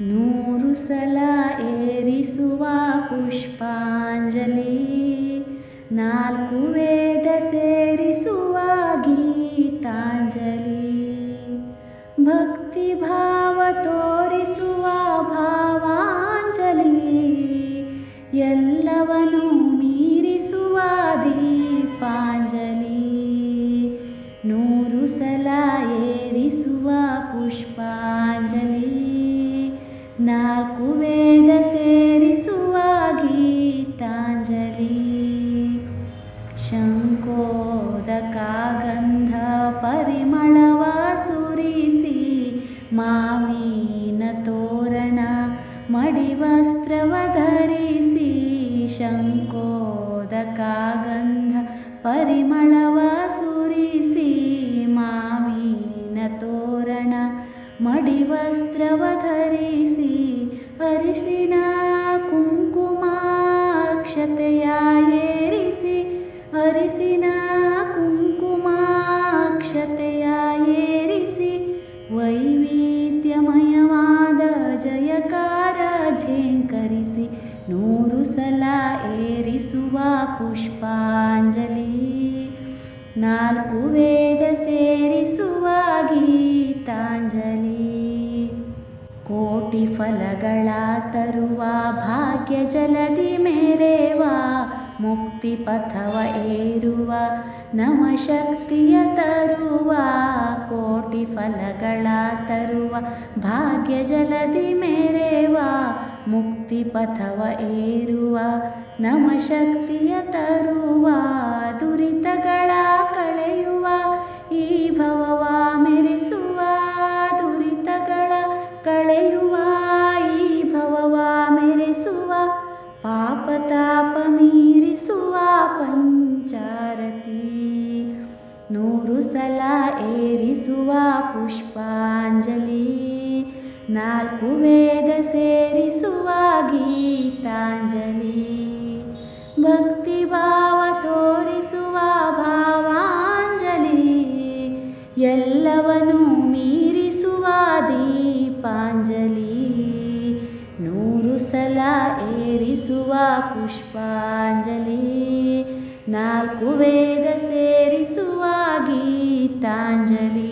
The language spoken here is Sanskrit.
ನೂರು ಸಲ ಏರಿಸುವ ಪುಷ್ಪಾಂಜಲಿ ನಾಲ್ಕು ವೇದ ಸೇರಿಸುವ ಗೀತಾಂಜಲಿ ಭಕ್ತಿ ಭಾವ ತೋರಿಸುವ ಭಾವಾಂಜಲಿ ಎಲ್ಲವನ್ನೂ ಪರಿಮಳವ ಸುರಿಸಿ ಮಾವಿನ ತೋರಣ ಮಡಿವಸ್ತ್ರವ ಧರಿಸಿ ಶಂಕೋದಕ ಗಂಧ ಪರಿಮಳವ ಸುರಿಸಿ ಮಾವಿನ ತೋರಣ ಮಡಿವಸ್ತ್ರವ ಧರಿಸಿ ಅರಿಶಿನ ವೈವಿಧ್ಯಮಯವಾದ ಜಯಕಾರ ಝೇಂಕರಿಸಿ ನೂರು ಸಲ ಏರಿಸುವ ಪುಷ್ಪಾಂಜಲಿ ನಾಲ್ಕು ವೇದ ಸೇರಿಸುವ ಗೀತಾಂಜಲಿ ಕೋಟಿ ಫಲಗಳ ತರುವ ಭಾಗ್ಯ ಜಲದಿ ಮೇರೆವ ಮುಕ್ತಿ ಪಥವ ಏರುವ ನವಶಕ್ತಿಯ ತರುವ, ಕೋಟಿ ಫಲಗಳ ತರುವ, ಭಾಗ್ಯ ಜಲದಿ ಮೇರೆವ ಮುಕ್ತಿ ಪಥವ ಏರುವ ನವಶಕ್ತಿಯ ತರುವ, ದುರಿತಗಳ ಸಲ ಏರಿಸುವ ಪುಷ್ಪಾಂಜಲಿ, ನಾಲ್ಕು ವೇದ ಸೇರಿಸುವ ಗೀತಾಂಜಲಿ. ಭಕ್ತಿ ಭಾವ ತೋರಿಸುವ ಭಾವಾಂಜಲಿ, ಎಲ್ಲವನ್ನೂ ಮೀರಿಸುವ ದೀಪಾಂಜಲಿ. ನೂರು ಸಲ ಏರಿಸುವ ಪುಷ್ಪಾಂಜಲಿ, ನಾಲ್ಕು ವೇದ ಸೇರಿಸುವ ಗೀತಾಂಜಲಿ